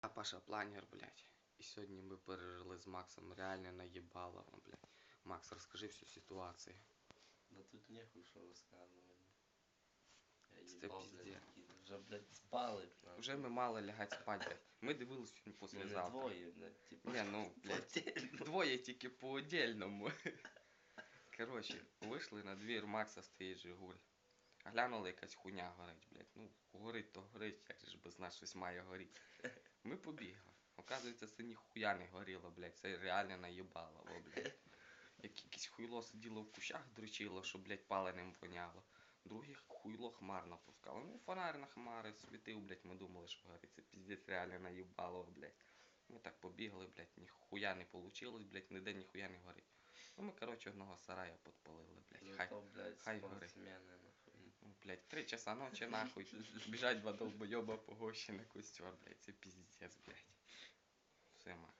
А Паша планер, блядь. І сьогодні ми пережили з Максом реально наїбало, блядь. Макс, розкажи всю ситуацію. Да тут нехуй що розказувати. Я Це їбав, пиздец. блядь, які- вже, блядь, спали. нахуй. Вже ми мали лягати спати, блядь. Ми дивились фільм Ми не послезавтра. двоє, блядь, типу. Ні, ну, блядь. Двоє тільки по отдельному. Коротше, вийшли на двір, Макса стоїть Жигуль. Глянули, якась хуйня горить, блядь. Ну, горить то горить, як же ж без нас щось має горіти. Ми побігли. Оказується, це ніхуя не горіло, блядь. Це реально наїбало, о, блядь. Як якесь хуйло сиділо в кущах, дрочило, що, блядь, паленим воняло. Друге хуйло хмар напускало. Ну, фонарь на хмари світив, блядь, ми думали, що горить. Це піздець реально наїбало, блядь. Ми так побігли, блядь, ніхуя не получилось, блядь, ніде ніхуя не горить. Ну ми, коротше, одного сарая підпалили, блядь. Хай, Зато, блядь, хай горить блядь, три часа ночі нахуй. біжать два долбоеба по гощі на костер, блядь, це пиздец, блядь. Все, мах.